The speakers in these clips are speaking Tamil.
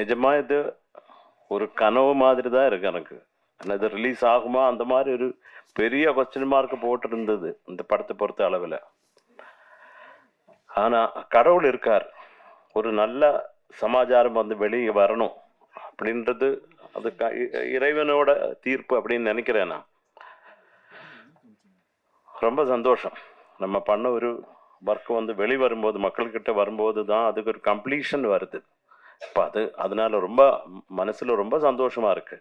நிஜமா இது ஒரு கனவு மாதிரி தான் இருக்கு எனக்கு. ஆனால் இது ரிலீஸ் ஆகுமா? அந்த மாதிரி ஒரு பெரிய கொஸ்டின் மார்க் போட்டிருந்தது இந்த படத்தை பொறுத்த அளவில். ஆனால் கடவுள் இருக்கார். ஒரு நல்ல சமாச்சாரம் வந்து வெளியே வரணும் அப்படின்றது அது க- இ- இறைவனோட தீர்ப்பு அப்படின்னு நினைக்கிறேன் நான். ரொம்ப சந்தோஷம். நம்ம பண்ண ஒரு ஒர்க் வந்து வெளி வரும்போது மக்கள்கிட்ட வரும்போது தான் அதுக்கு ஒரு கம்ப்ளீஷன் வருது. இப்போ அது அதனால ரொம்ப மனசில் ரொம்ப சந்தோஷமா இருக்கு.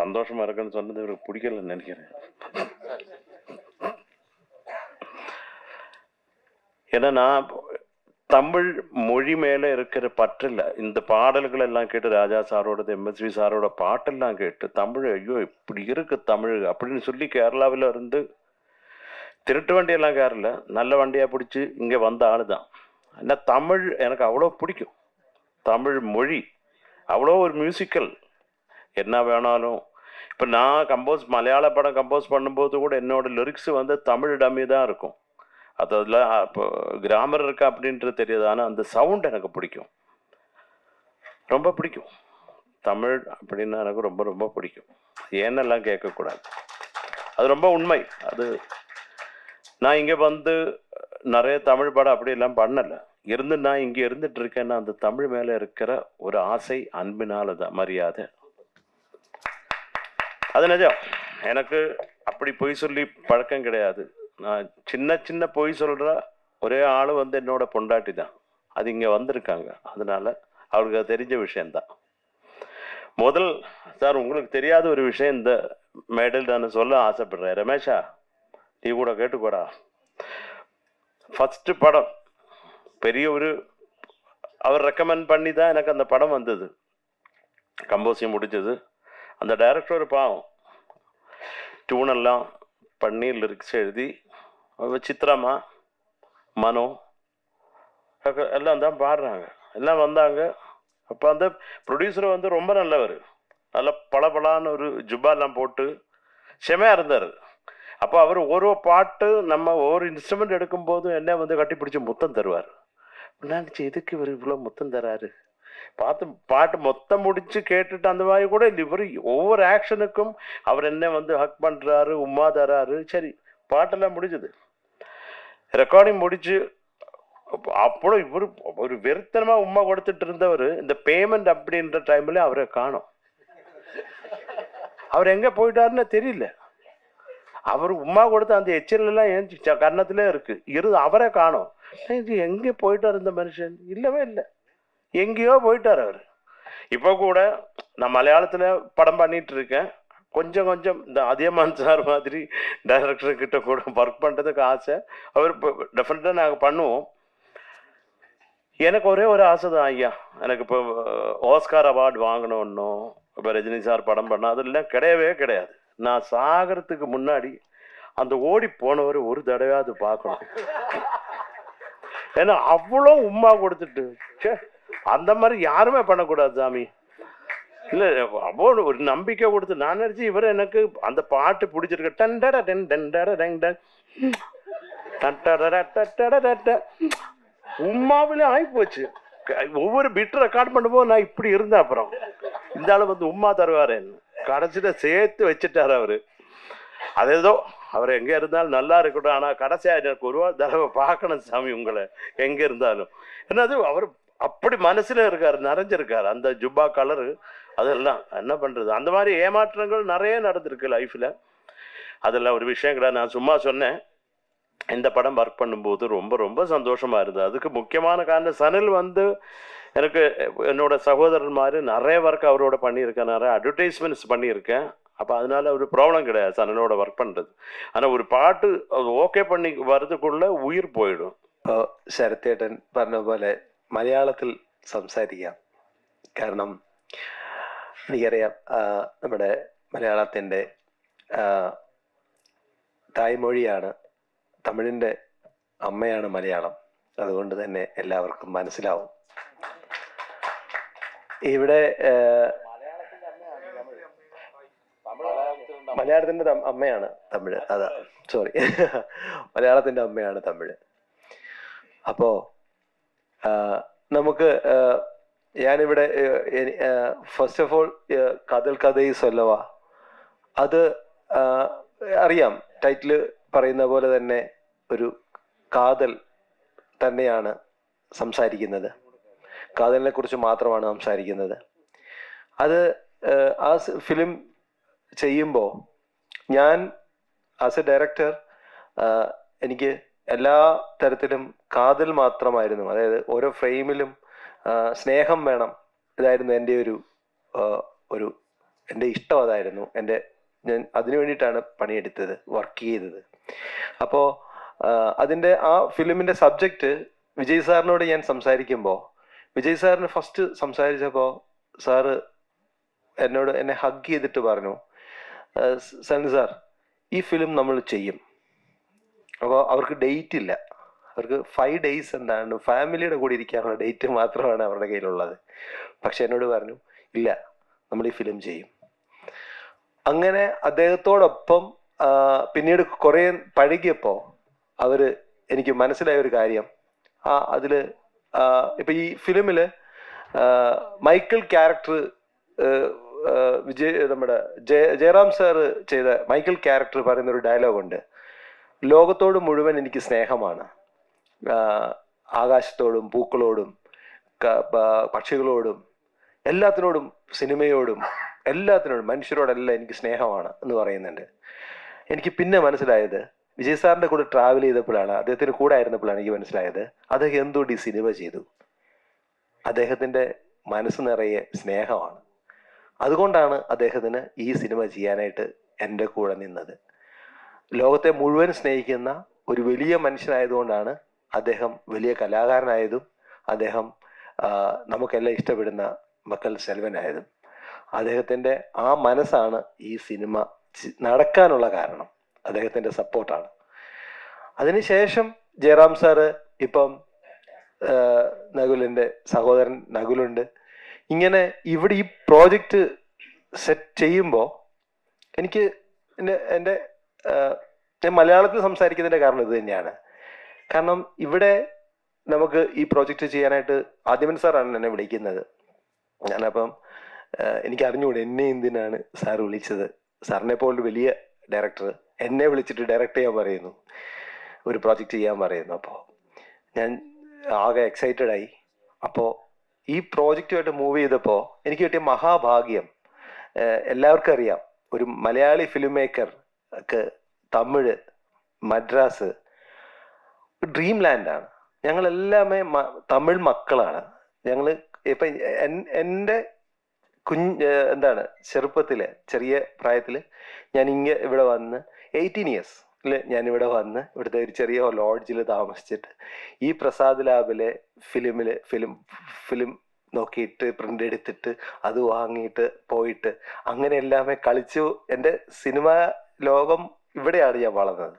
சந்தோஷமா இருக்குன்னு சொன்னது இவருக்கு பிடிக்கலன்னு நினைக்கிறேன். ஏன்னா நான் தமிழ் மொழி மேலே இருக்கிற பற்றில் இந்த பாடல்கள் எல்லாம் கேட்டு ராஜா சாரோட எம்எஸ்வி சாரோட பாட்டெல்லாம் கேட்டு தமிழ் ஐயோ இப்படி இருக்கு தமிழ் அப்படின்னு சொல்லி கேரளாவில் இருந்து திருட்டு வண்டியெல்லாம் காரில் நல்ல வண்டியாக பிடிச்சி இங்கே வந்த ஆளு தான் ஏன்னா தமிழ் எனக்கு அவ்வளோ பிடிக்கும். தமிழ் மொழி அவ்வளோ ஒரு மியூசிக்கல் என்ன வேணாலும். இப்போ நான் கம்போஸ் மலையாள படம் கம்போஸ் பண்ணும்போது கூட என்னோட லிரிக்ஸ் வந்து தமிழ் டம்மி தான் இருக்கும். அது அதில் இப்போ கிராமர் இருக்கா அப்படின்றது தெரியாது. ஆனால் அந்த சவுண்ட் எனக்கு பிடிக்கும். ரொம்ப பிடிக்கும். தமிழ் அப்படின்னா எனக்கு ரொம்ப ரொம்ப பிடிக்கும். ஏன்னெல்லாம் கேட்கக்கூடாது. அது ரொம்ப உண்மை. அது நான் இங்கே வந்து நிறைய தமிழ் படம் அப்படியெல்லாம் பண்ணலை. இருந்து நான் இங்கே இருந்துட்டு இருக்கேன்னா அந்த தமிழ் மேலே இருக்கிற ஒரு ஆசை அன்பினால தான் மரியாதை. அது நிஜம். எனக்கு அப்படி பொய் சொல்லி பழக்கம் கிடையாது. நான் சின்ன சின்ன பொய் சொல்கிற ஒரே ஆள் வந்து என்னோட பொண்டாட்டி தான். அது இங்கே வந்திருக்காங்க. அதனால அவளுக்கு அது தெரிஞ்ச விஷயந்தான் முதல் சார் உங்களுக்கு தெரியாத ஒரு விஷயம் இந்த மேடல் நான் சொல்ல ஆசைப்படுறேன். ரமேஷா நீ கூட கேட்டுக்கோடா ஃபஸ்ட்டு படம் பெரிய ஒரு அவர் ரெக்கமெண்ட் பண்ணி தான் எனக்கு அந்த படம் வந்தது கம்போசிங் முடிச்சது அந்த டைரக்டர் ஒரு பாவம் டியூனெல்லாம் பண்ணி லிரிக்ஸ் எழுதி சித்திரமா மனோ எல்லாம் தான் பாடுறாங்க எல்லாம் வந்தாங்க அப்போ அந்த ப்ரொடியூசர் வந்து ரொம்ப நல்லவர் நல்ல பளபளான்னு ஒரு ஜுப்பாலாம் போட்டு செமையாக இருந்தார் அப்போ அவர் ஒரு பாட்டு நம்ம ஒரு இன்ஸ்ட்ருமெண்ட் எடுக்கும்போது என்ன வந்து கட்டி பிடிச்சி முத்தம் தருவார். நினச்சி எதுக்கு இவர் இவ்வளோ முத்தம் தராரு? பார்த்து பாட்டு மொத்தம் முடிச்சு கேட்டுட்டு அந்த மாதிரி கூட இல்லை இவர் ஒவ்வொரு ஆக்ஷனுக்கும் அவர் என்ன வந்து ஹக் பண்ணுறாரு உம்மா தராரு. சரி பாட்டெல்லாம் முடிஞ்சது. ரெக்கார்டிங் முடிச்சு அப்போ இவர் ஒரு வெறுத்தனமாக உம்மா கொடுத்துட்டு இருந்தவர் இந்த பேமெண்ட் அப்படின்ற டைம்ல அவரை காணோம். அவர் எங்கே போயிட்டாருன்னு தெரியல. அவர் உம்மா கொடுத்த அந்த எச்சில் எல்லாம் கன்னத்திலே இருக்கு. இரு அவரை காணோம். இது எங்க போயிட்டார் இந்த மனுஷன்? இல்லவே இல்லை. எங்கேயோ போயிட்டார் அவர். இப்போ கூட நான் மலையாளத்தில் படம் பண்ணிட்டு இருக்கேன் கொஞ்சம் கொஞ்சம் இந்த அதியமான் சார் மாதிரி டைரக்டர் கிட்ட கூட ஒர்க் பண்ணுறதுக்கு ஆசை. அவர் டெஃபினட்டாக நாங்கள் பண்ணுவோம். எனக்கு ஒரே ஒரு ஆசை தான் ஐயா. எனக்கு இப்போ ஓஸ்கார் அவார்டு வாங்கணும்னும் இப்போ ரஜினி சார் படம் பண்ண அதெல்லாம் கிடையவே கிடையாது. நான் சாகிறதுக்கு முன்னாடி அந்த ஓடி போனவர் ஒரு தடவையாவது பார்க்கணும். ஏன்னா அவ்வளோ உம்மா கொடுத்துட்டு. ச்சே, அந்த மாதிரி யாருமே பண்ணக்கூடாது சாமி. இல்ல அவ்வளோ ஒரு நம்பிக்கை கொடுத்து நான் நினச்சி இவர் எனக்கு அந்த பாட்டு பிடிச்சிருக்கு. டண்டட டென் டண்டட டெங் டங் டட்டடட ஆகி ட. ஆகிப்போச்சு ஒவ்வொரு பிட் ரெக்கார்ட் பண்ணும்போது நான் இப்படி இருந்தேன் அப்புறம். இந்த ஆளு வந்து உம்மா தருவாரேன்னு. கடைசியில் சேர்த்து வச்சுட்டார் அவர். அது ஏதோ அவர் எங்கே இருந்தாலும் நல்லா இருக்கட்டும். ஆனால் கடைசியாக எனக்கு ஒரு தடவை பார்க்கணும் சாமி உங்களை. எங்கே இருந்தாலும். என்னது அவர் அப்படி மனசில் இருக்கார் நிறைஞ்சிருக்கார். அந்த ஜுப்பா கலரு அதெல்லாம் என்ன பண்ணுறது அந்த மாதிரி ஏமாற்றங்கள் நிறைய நடந்திருக்கு லைஃப்பில் அதெல்லாம் ஒரு விஷயம் நான் சும்மா சொன்னேன். இந்த படம் ஒர்க் பண்ணும்போது ரொம்ப ரொம்ப சந்தோஷமா இருந்தது அதுக்கு முக்கியமான காரணம் சனில் வந்து எனக்கு என்னோட சகோதரன் மாதிரி நிறைய ஒர்க் அவரோட பண்ணியிருக்கேன் நிறைய அட்வர்டைஸ்மெண்ட்ஸ் பண்ணியிருக்கேன் அப்போ அதனால ஒரு ப்ராப்ளம் கிடையாது சனனோட ஒர்க் பண்ணுறது ஆனால் ஒரு പാട്ട് ഓക്കെ பண்ணி வரதுக்குள்ள ഉയിർ പോയിടും ഇപ്പോൾ ശരത്തേട്ടൻ പറഞ്ഞ പോലെ മലയാളത്തിൽ സംസാരിക്കാം കാരണം എനിക്കറിയാം ആ, നമ്മുടെ മലയാളത്തിൻ്റെ ആ, തായ്മൊഴിയാണ് തമിഴിന്റെ അമ്മയാണ് മലയാളം. അതുകൊണ്ട് തന്നെ എല്ലാവർക്കും മനസ്സിലാവും. ഇവിടെ മലയാളത്തിന്റെ അമ്മയാണ് തമിഴ്. അതാ സോറി മലയാളത്തിന്റെ അമ്മയാണ് തമിഴ്. അപ്പോ നമുക്ക് ഞാനിവിടെ ഫസ്റ്റ് ഓഫ് ഓൾ കഥൽ കഥയി സൊല്ലവ അത് അറിയാം. ടൈറ്റിൽ പറയുന്ന പോലെ തന്നെ ഒരു കാതൽ തന്നെയാണ് സംസാരിക്കുന്നത്. കാതലിനെ കുറിച്ച് മാത്രമാണ് സംസാരിക്കുന്നത്. അത് ആ, ഫിലിം ചെയ്യുമ്പോൾ ഞാൻ ആസ് എ ഡയറക്ടർ എനിക്ക് എല്ലാ തരത്തിലും കാതൽ മാത്രമായിരുന്നു. അതായത് ഓരോ ഫ്രെയിമിലും സ്നേഹം വേണം. ഇതായിരുന്നു എന്റെ ഒരു ഒരു എന്റെ ഇഷ്ടം അതായിരുന്നു. എന്റെ ഞാൻ അതിനു വേണ്ടിയിട്ടാണ് പണിയെടുത്തത് വർക്ക് ചെയ്തത്. അപ്പോൾ അതിന്റെ ആ ഫിലിമിന്റെ സബ്ജക്റ്റ് വിജയ് സാറിനോട് ഞാൻ സംസാരിക്കുമ്പോൾ വിജയ് സാറിന് ഫസ്റ്റ് സംസാരിച്ചപ്പോൾ സാറ് എന്നോട് എന്നെ ഹഗ് ചെയ്തിട്ട് പറഞ്ഞു "ആ, സ- സണ്ണി സാർ ഈ ഫിലിം നമ്മൾ ചെയ്യും. അപ്പോൾ അവർക്ക് ഡേറ്റ് ഇല്ല. അവർക്ക് ഫൈവ് ഡേയ്സ് എന്താണ് ഫാമിലിയുടെ കൂടെ ഇരിക്കാനുള്ള ഡേറ്റ് മാത്രമാണ് അവരുടെ കയ്യിലുള്ളത്. പക്ഷെ എന്നോട് പറഞ്ഞു ഇല്ല നമ്മൾ ഈ ഫിലിം ചെയ്യും. അങ്ങനെ അദ്ദേഹത്തോടൊപ്പം പിന്നീട് കുറേ പഴകിയപ്പോൾ അവർ എനിക്ക് മനസ്സിലായ ഒരു കാര്യം. ആ അതിൽ ഇപ്പം ഈ ഫിലിമിൽ മൈക്കിൾ ക്യാരക്ടർ വിജയ് നമ്മുടെ ജയ ജയറാം സാറ് ചെയ്ത മൈക്കിൾ ക്യാരക്ടർ പറയുന്ന ഒരു ഡയലോഗ് ഉണ്ട് ലോകത്തോട് മുഴുവൻ എനിക്ക് സ്നേഹമാണ്. ആകാശത്തോടും പൂക്കളോടും പക്ഷികളോടും എല്ലാത്തിനോടും സിനിമയോടും എല്ലാത്തിനോടും മനുഷ്യരോടെല്ലാം എനിക്ക് സ്നേഹമാണ് എന്ന് പറയുന്നുണ്ട്. എനിക്ക് പിന്നെ മനസ്സിലായത് വിജയ് സാറിന്റെ കൂടെ ട്രാവൽ ചെയ്തപ്പോഴാണ് അദ്ദേഹത്തിന് കൂടെ ആയിരുന്നപ്പോഴാണ് എനിക്ക് മനസ്സിലായത് അദ്ദേഹം എന്തുകൊണ്ട് ഈ സിനിമ ചെയ്തു. അദ്ദേഹത്തിന്റെ മനസ്സ് നിറയെ സ്നേഹമാണ്. അതുകൊണ്ടാണ് അദ്ദേഹത്തിന് ഈ സിനിമ ചെയ്യാനായിട്ട് എന്റെ കൂടെ നിന്നത്. ലോകത്തെ മുഴുവൻ സ്നേഹിക്കുന്ന ഒരു വലിയ മനുഷ്യനായതുകൊണ്ടാണ് അദ്ദേഹം വലിയ കലാകാരനായതും അദ്ദേഹം നമുക്കെല്ലാം ഇഷ്ടപ്പെടുന്ന മക്കൾ സെൽവനായതും അദ്ദേഹത്തിന്റെ ആ മനസ്സാണ് ഈ സിനിമ നടക്കാനുള്ള കാരണം. അദ്ദേഹത്തിന്റെ സപ്പോർട്ടാണ്. അതിനുശേഷം ജയറാം സാറ് ഇപ്പം നകുലിന്റെ സഹോദരൻ നകുലുണ്ട്. ഇങ്ങനെ ഇവിടെ ഈ പ്രോജക്റ്റ് സെറ്റ് ചെയ്യുമ്പോൾ എനിക്ക് എന്റെ എന്റെ ഞാൻ മലയാളത്തിൽ സംസാരിക്കുന്നതിന്റെ കാരണം ഇത് തന്നെയാണ്. കാരണം ഇവിടെ നമുക്ക് ഈ പ്രോജക്റ്റ് ചെയ്യാനായിട്ട് ആദ്യമൻ സാറാണ് എന്നെ വിളിക്കുന്നത്. ഞാനപ്പം എനിക്ക് അറിഞ്ഞുകൂടെ എന്നെ എന്തിനാണ് സാർ വിളിച്ചത്? സാറിനെ പോലൊരു വലിയ ഡയറക്ടർ എന്നെ വിളിച്ചിട്ട് ഡയറക്റ്റ് ചെയ്യാൻ പറയുന്നു. ഒരു പ്രോജക്റ്റ് ചെയ്യാൻ പറയുന്നു. അപ്പോൾ ഞാൻ ആകെ എക്സൈറ്റഡ് ആയി. അപ്പോൾ ഈ പ്രോജക്റ്റുമായിട്ട് മൂവ് ചെയ്തപ്പോൾ എനിക്ക് കിട്ടിയ മഹാഭാഗ്യം എല്ലാവർക്കും അറിയാം. ഒരു മലയാളി ഫിലിം മേക്കർക്ക് തമിഴ് മദ്രാസ് ഡ്രീം ലാൻഡാണ് ഞങ്ങളെല്ലാമേ തമിഴ് മക്കളാണ്. ഞങ്ങൾ ഇപ്പം എൻ- എന്റെ കുഞ്ഞ് എന്താണ് ചെറുപ്പത്തിൽ ചെറിയ പ്രായത്തിൽ ഞാൻ ഇങ്ങ ഇവിടെ വന്ന് എയ്റ്റീൻ ഇയേഴ്സ് ഞാൻ ഇവിടെ വന്ന് ഇവിടുത്തെ ഒരു ചെറിയ ലോഡ്ജിൽ താമസിച്ചിട്ട് ഈ പ്രസാദ് ലാബിലെ ഫിലിമിൽ ഫിലിം ഫിലിം നോക്കിയിട്ട് പ്രിന്റ് എടുത്തിട്ട് അത് വാങ്ങിയിട്ട് പോയിട്ട് അങ്ങനെ എല്ലാമേ കളിച്ചു. എന്റെ സിനിമ ലോകം ഇവിടെയാണ് ഞാൻ വളർന്നത്.